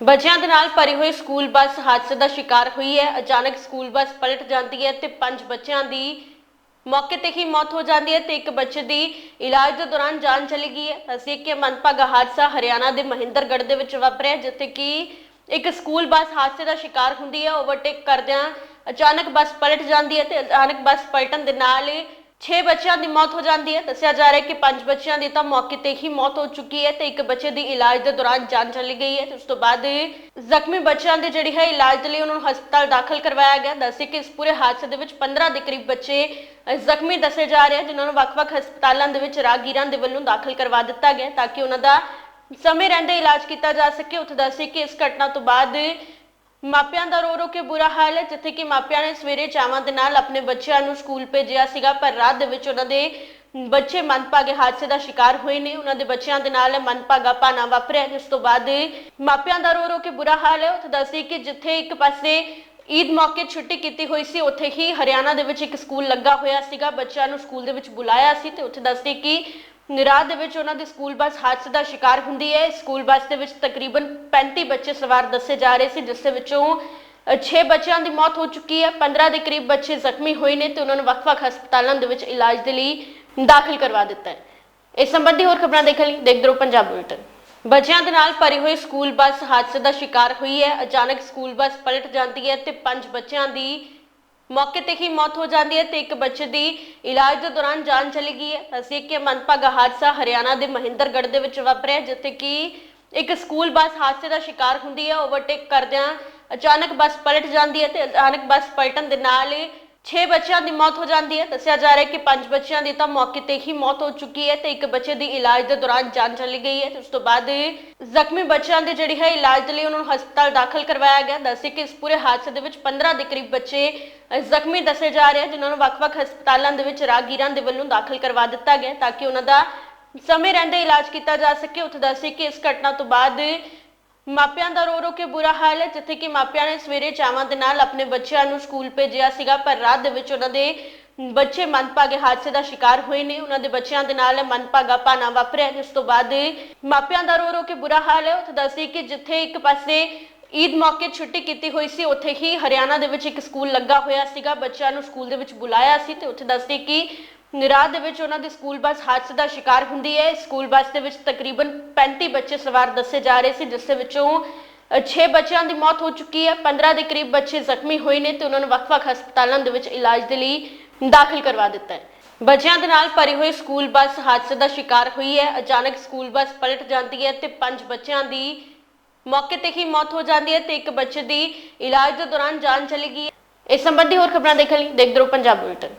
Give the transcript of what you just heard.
ਬੱਚਿਆਂ ਦੇ ਨਾਲ ਭਰੀ ਹੋਈ ਸਕੂਲ ਬੱਸ ਹਾਦਸੇ ਦਾ ਸ਼ਿਕਾਰ ਹੋਈ ਹੈ। ਅਚਾਨਕ ਸਕੂਲ ਬੱਸ ਪਲਟ ਜਾਂਦੀ ਹੈ ਤੇ ਪੰਜ ਬੱਚਿਆਂ ਦੀ ਮੌਕੇ ਤੇ ਹੀ ਮੌਤ ਹੋ ਜਾਂਦੀ ਹੈ ਤੇ ਇੱਕ ਬੱਚੇ ਦੀ ਇਲਾਜ ਦੇ ਦੌਰਾਨ ਜਾਨ ਚਲੀ ਗਈ ਹੈ। ਅਸੀਂ ਕਿ ਮੰਦਭਾਗਾ ਹਾਦਸਾ ਹਰਿਆਣਾ ਦੇ ਮਹਿੰਦਰਗੜ੍ਹ ਦੇ ਵਿੱਚ ਵਾਪਰਿਆ, ਜਿੱਥੇ ਕਿ ਇੱਕ ਸਕੂਲ ਬੱਸ ਹਾਦਸੇ ਦਾ ਸ਼ਿਕਾਰ ਹੁੰਦੀ ਹੈ। ਓਵਰਟੇਕ ਕਰਦਿਆਂ ਅਚਾਨਕ ਬੱਸ ਪਲਟ ਜਾਂਦੀ ਹੈ ਤੇ ਅਚਾਨਕ ਬੱਸ ਪਲਟਣ ਦੇ ਨਾਲ 6 ਬੱਚਿਆਂ ਦੀ ਮੌਤ ਹੋ ਜਾਂਦੀ ਹੈ। ਦੱਸਿਆ ਜਾ ਰਿਹਾ ਹੈ ਕਿ ਪੰਜ ਬੱਚਿਆਂ ਦੀ ਤਾਂ ਮੌਕੇ ਤੇ ਹੀ ਮੌਤ ਹੋ ਚੁੱਕੀ ਹੈ ਤੇ ਇੱਕ ਬੱਚੇ ਦੀ ਇਲਾਜ ਦੇ ਦੌਰਾਨ ਜਾਨ ਚਲੀ ਗਈ ਹੈ। ਉਸ ਤੋਂ ਬਾਅਦ ਜ਼ਖਮੀ ਬੱਚਿਆਂ ਦੇ ਜਿਹੜੀ ਹੈ, ਇਲਾਜ ਦੇ ਲਈ ਉਹਨਾਂ ਨੂੰ ਹਸਪਤਾਲ ਦਾਖਲ ਕਰਵਾਇਆ ਗਿਆ। ਦੱਸੇ ਕਿ ਇਸ ਪੂਰੇ ਹਾਦਸੇ ਦੇ ਵਿੱਚ 15 ਦੇ ਕਰੀਬ ਬੱਚੇ ਜ਼ਖਮੀ ਦੱਸੇ ਜਾ ਰਹੇ ਹਨ, ਜਿਨ੍ਹਾਂ ਨੂੰ ਵੱਖ-ਵੱਖ ਹਸਪਤਾਲਾਂ ਦੇ ਵਿੱਚ ਰਾਹਗੀਰਾਂ ਦੇ ਵੱਲੋਂ ਦਾਖਲ ਕਰਵਾ ਦਿੱਤਾ ਗਿਆ ਤਾਂ ਕਿ ਉਹਨਾਂ ਦਾ ਸਮੇਂ ਰਹਿੰਦੇ ਇਲਾਜ ਕੀਤਾ ਜਾ ਸਕੇ। ਉੱਥੇ ਦੱਸੇ ਕਿ ਇਸ ਘਟਨਾ ਤੋਂ ਬਾਅਦ ਮਾਪਿਆਂ ਦਾ ਰੋ ਰੋ ਕੇ ਬੁਰਾ ਹਾਲ ਹੈ, ਜਿੱਥੇ ਕਿ ਮਾਪਿਆਂ ਨੇ ਸਵੇਰੇ ਚਾਵਾਂ ਦੇ ਨਾਲ ਆਪਣੇ ਬੱਚਿਆਂ ਨੂੰ ਸਕੂਲ ਭੇਜਿਆ ਸੀਗਾ, ਪਰ ਰਾਤ ਦੇ ਵਿੱਚ ਉਹਨਾਂ ਦੇ ਬੱਚੇ ਮਨਪਾਗੇ ਹਾਦਸੇ ਦਾ ਸ਼ਿਕਾਰ ਹੋਏ ਨੇ। ਉਹਨਾਂ ਦੇ ਬੱਚਿਆਂ ਦੇ ਨਾਲ ਮਨਪਾਗਾ ਪਾਣਾ ਵਾਪਰਿਆ ਜਿਸ ਤੋਂ ਬਾਅਦ ਮਾਪਿਆਂ ਦਾ ਰੋ ਰੋ ਕੇ ਬੁਰਾ ਹਾਲ ਹੈ। ਉੱਥੇ ਦੱਸੀ ਕਿ ਜਿੱਥੇ ਇੱਕ ਪਾਸੇ ਈਦ ਮੌਕੇ ਛੁੱਟੀ ਕੀਤੀ ਹੋਈ ਸੀ, ਉੱਥੇ ਹੀ ਹਰਿਆਣਾ ਦੇ ਵਿੱਚ ਇੱਕ ਸਕੂਲ ਲੱਗਾ ਹੋਇਆ ਸੀਗਾ। ਬੱਚਿਆਂ ਨੂੰ ਸਕੂਲ ਦੇ ਵਿੱਚ ਬੁਲਾਇਆ ਸੀ ਤੇ ਉੱਥੇ ਦੱਸਦੇ ਕਿ ਰਾਤ ਦੇ ਵਿੱਚ ਉਹਨਾਂ ਦੀ ਸਕੂਲ ਬੱਸ ਹਾਦਸੇ ਦਾ ਸ਼ਿਕਾਰ ਹੁੰਦੀ ਹੈ। ਸਕੂਲ ਬੱਸ ਦੇ ਵਿੱਚ ਤਕਰੀਬਨ 35 ਬੱਚੇ ਸਵਾਰ ਦੱਸੇ ਜਾ ਰਹੇ ਸੀ, ਜਿਸ ਦੇ ਵਿੱਚੋਂ 6 ਬੱਚਿਆਂ ਦੀ ਮੌਤ ਹੋ ਚੁੱਕੀ ਹੈ। 15 ਦੇ ਕਰੀਬ ਬੱਚੇ ਜ਼ਖਮੀ ਹੋਏ ਨੇ ਤੇ ਉਹਨਾਂ ਨੂੰ ਵੱਖ-ਵੱਖ ਹਸਪਤਾਲਾਂ ਦੇ ਵਿੱਚ ਇਲਾਜ ਦੇ ਲਈ ਦਾਖਲ ਕਰਵਾ ਦਿੱਤਾ ਹੈ। ਇਸ ਸੰਬੰਧੀ ਹੋਰ ਖਬਰਾਂ ਦੇਖਣ ਲਈ ਦੇਖਦੇ ਰਹੋ ਪੰਜਾਬ ਬੁਲੇਟਿਨ। ਬੱਚਿਆਂ ਦੇ ਨਾਲ ਭਰੀ ਹੋਈ ਸਕੂਲ ਬੱਸ ਹਾਦਸੇ ਦਾ ਸ਼ਿਕਾਰ ਹੋਈ ਹੈ। ਅਚਾਨਕ ਸਕੂਲ ਬੱਸ ਪਲਟ ਜਾਂਦੀ ਹੈ ਤੇ ਪੰਜ ਬੱਚਿਆਂ ਦੀ ਮੌਕੇ ਤੇ ਹੀ ਮੌਤ ਹੋ ਜਾਂਦੀ ਹੈ ਤੇ ਇੱਕ ਬੱਚੇ ਦੀ ਇਲਾਜ ਦੇ ਦੌਰਾਨ ਜਾਨ ਚਲੀ ਗਈ ਹੈ। ਅਸੀਂ ਕਿ ਮੰਦਭਾਗਾ ਹਾਦਸਾ ਹਰਿਆਣਾ ਦੇ ਮਹਿੰਦਰਗੜ੍ਹ ਦੇ ਵਿੱਚ ਵਾਪਰਿਆ, ਜਿੱਥੇ ਕਿ ਇੱਕ ਸਕੂਲ ਬੱਸ ਹਾਦਸੇ ਦਾ ਸ਼ਿਕਾਰ ਹੁੰਦੀ ਹੈ। ਓਵਰਟੇਕ ਕਰਦਿਆਂ ਅਚਾਨਕ ਬੱਸ ਪਲਟ ਜਾਂਦੀ ਹੈ ਤੇ ਅਚਾਨਕ ਬੱਸ ਪਲਟਣ ਦੇ ਨਾਲ 6 ਬੱਚਿਆਂ ਦੀ ਮੌਤ ਹੋ ਜਾਂਦੀ ਹੈ। ਦੱਸਿਆ ਜਾ ਰਿਹਾ ਹੈ ਕਿ ਪੰਜ ਬੱਚਿਆਂ ਦੀ ਤਾਂ ਮੌਕੇ ਤੇ ਹੀ ਮੌਤ ਹੋ ਚੁੱਕੀ ਹੈ ਤੇ ਇੱਕ ਬੱਚੇ ਦੀ ਇਲਾਜ ਦੇ ਦੌਰਾਨ ਜਾਨ ਚਲੀ ਗਈ ਹੈ ਤੇ ਉਸ ਤੋਂ ਬਾਅਦ ਜ਼ਖਮੀ ਬੱਚਿਆਂ ਦੀ ਜਿਹੜੀ ਹੈ ਇਲਾਜ ਦੇ ਲਈ ਉਹਨਾਂ ਨੂੰ ਹਸਪਤਾਲ ਦਾਖਲ ਕਰਵਾਇਆ ਗਿਆ। ਦੱਸੇ ਕਿ ਇਸ ਪੂਰੇ ਹਾਦਸੇ ਦੇ ਵਿੱਚ 15 ਦੇ ਕਰੀਬ ਬੱਚੇ ਜ਼ਖਮੀ ਦੱਸੇ ਜਾ ਰਹੇ ਹਨ, ਜਿਨ੍ਹਾਂ ਨੂੰ ਵੱਖ-ਵੱਖ ਹਸਪਤਾਲਾਂ ਦੇ ਵਿੱਚ ਰਾਹਗੀਰਾਂ ਦੇ ਵੱਲੋਂ ਦਾਖਲ ਕਰਵਾ ਦਿੱਤਾ ਗਿਆ ਤਾਂ ਕਿ ਉਹਨਾਂ ਦਾ ਸਮੇਂ ਰਹਿੰਦੇ ਇਲਾਜ ਕੀਤਾ ਜਾ ਸਕੇ। ਉੱਥੇ ਦੱਸੇ ਕਿ ਇਸ ਘਟਨਾ ਤੋਂ ਬਾਅਦ ਮਾਪਿਆਂ ਦਾ ਰੋ ਰੋ ਕੇ ਬੁਰਾ ਹਾਲ ਹੈ, ਜਿੱਥੇ ਕਿ ਮਾਪਿਆਂ ਨੇ ਸਵੇਰੇ ਚਾਵਾਂ ਦੇ ਨਾਲ ਆਪਣੇ ਬੱਚਿਆਂ ਨੂੰ ਸਕੂਲ ਭੇਜਿਆ ਸੀਗਾ, ਪਰ ਰਾਤ ਦੇ ਵਿੱਚ ਉਹਨਾਂ ਦੇ ਬੱਚੇ ਮਨਪਾਗੇ ਹਾਦਸੇ ਦਾ ਸ਼ਿਕਾਰ ਹੋਏ ਨੇ। ਉਹਨਾਂ ਦੇ ਬੱਚਿਆਂ ਦੇ ਨਾਲ ਮਨਪਾਗਾ ਪਾਣਾ ਵਾਪਰਿਆ ਜਿਸ ਤੋਂ ਬਾਅਦ ਮਾਪਿਆਂ ਦਾ ਰੋ ਰੋ ਕੇ ਬੁਰਾ ਹਾਲ ਹੈ। ਉੱਥੇ ਦੱਸੀ ਕਿ ਜਿੱਥੇ ਇੱਕ ਪਾਸੇ ਈਦ ਮੌਕੇ ਛੁੱਟੀ ਕੀਤੀ ਹੋਈ ਸੀ, ਉੱਥੇ ਹੀ ਹਰਿਆਣਾ ਦੇ ਵਿੱਚ ਇੱਕ ਸਕੂਲ ਲੱਗਾ ਹੋਇਆ ਸੀਗਾ। ਬੱਚਿਆਂ ਨੂੰ ਸਕੂਲ ਦੇ ਵਿੱਚ ਬੁਲਾਇਆ ਸੀ ਤੇ ਉੱਥੇ ਦੱਸਦੇ ਕਿ ਰਾਤ ਦੇ ਵਿੱਚ ਉਹਨਾਂ ਦੀ ਸਕੂਲ ਬੱਸ ਹਾਦਸੇ ਦਾ ਸ਼ਿਕਾਰ ਹੁੰਦੀ ਹੈ। ਸਕੂਲ ਬੱਸ ਦੇ ਵਿੱਚ ਤਕਰੀਬਨ 35 ਬੱਚੇ ਸਵਾਰ ਦੱਸੇ ਜਾ ਰਹੇ ਸੀ, ਜਿਸ ਦੇ ਵਿੱਚੋਂ 6 ਬੱਚਿਆਂ ਦੀ ਮੌਤ ਹੋ ਚੁੱਕੀ ਹੈ। 15 ਦੇ ਕਰੀਬ ਬੱਚੇ ਜ਼ਖਮੀ ਹੋਏ ਨੇ ਤੇ ਉਹਨਾਂ ਨੂੰ ਵੱਖ-ਵੱਖ ਹਸਪਤਾਲਾਂ ਦੇ ਵਿੱਚ ਇਲਾਜ ਦੇ ਲਈ ਦਾਖਲ ਕਰਵਾ ਦਿੱਤਾ ਹੈ। ਬੱਚਿਆਂ ਦੇ ਨਾਲ ਭਰੀ ਹੋਈ ਸਕੂਲ ਬੱਸ ਹਾਦਸੇ ਦਾ ਸ਼ਿਕਾਰ ਹੋਈ ਹੈ। ਅਚਾਨਕ ਸਕੂਲ ਬੱਸ ਪਲਟ ਜਾਂਦੀ ਹੈ ਤੇ ਪੰਜ ਬੱਚਿਆਂ ਦੀ ਮੌਕੇ ਤੇ ਹੀ ਮੌਤ ਹੋ ਜਾਂਦੀ ਹੈ ਤੇ ਇੱਕ ਬੱਚੇ ਦੀ ਇਲਾਜ ਦੇ ਦੌਰਾਨ ਜਾਨ ਚਲੀ ਗਈ ਹੈ। ਇਸ ਸੰਬੰਧੀ ਹੋਰ ਖਬਰਾਂ ਦੇਖਣ ਲਈ ਦੇਖਦੇ ਰਹੋ ਪੰਜਾਬ ਬੁਲੇਟਿਨ।